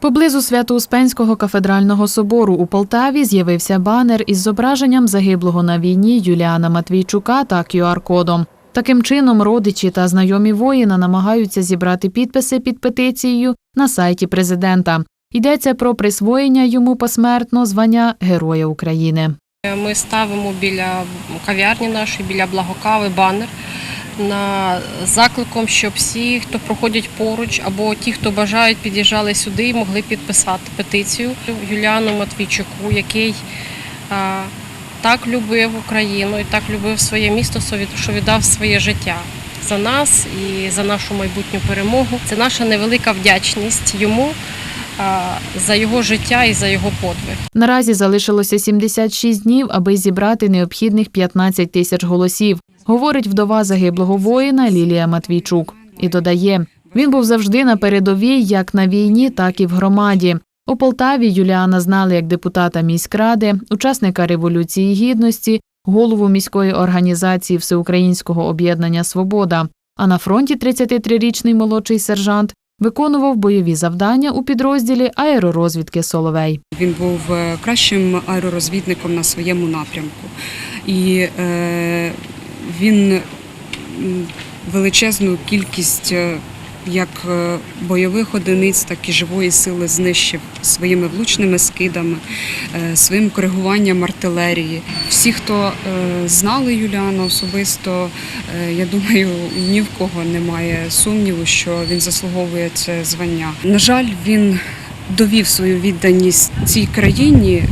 Поблизу Свято-Успенського кафедрального собору у Полтаві з'явився банер із зображенням загиблого на війні Юліана Матвійчука та QR-кодом. Таким чином, родичі та знайомі воїна намагаються зібрати підписи під петицією на сайті президента. Йдеться про присвоєння йому посмертно звання Героя України. Ми ставимо біля кав'ярні нашої, біля благокави банер на закликом, щоб всі, хто проходять поруч, або ті, хто бажають, під'їжджали сюди, могли підписати петицію Юліану Матвійчуку, який так любив Україну і так любив своє місто, що віддав своє життя за нас і за нашу майбутню перемогу. Це наша невелика вдячність йому за його життя і за його подвиг. Наразі залишилося 76 днів, аби зібрати необхідних 15 тисяч голосів, говорить вдова загиблого воїна Лілія Матвійчук. І додає, він був завжди на передовій як на війні, так і в громаді. У Полтаві Юліана знали як депутата міськради, учасника Революції Гідності, голову міської організації Всеукраїнського об'єднання Свобода. А на фронті 33-річний молодший сержант виконував бойові завдання у підрозділі аеророзвідки Соловей. Він був е, кращим аеророзвідником на своєму напрямку. І е, він величезну кількість е, як е, бойових одиниць, так і живої сили знищив своїми влучними скидами, е, своїм коригуванням артилерії. Всі, хто е, знали Юліана особисто, я думаю, ні в кого немає сумніву, що він заслуговує це звання. На жаль, він довів свою відданість цій країні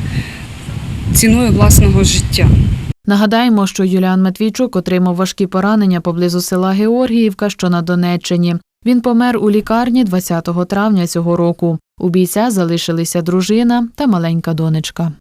ціною власного життя. Нагадаємо, що Юліан Матвійчук отримав важкі поранення поблизу села Георгіївка, що на Донеччині. Він помер у лікарні 20 травня цього року. У бійця залишилися дружина та маленька донечка.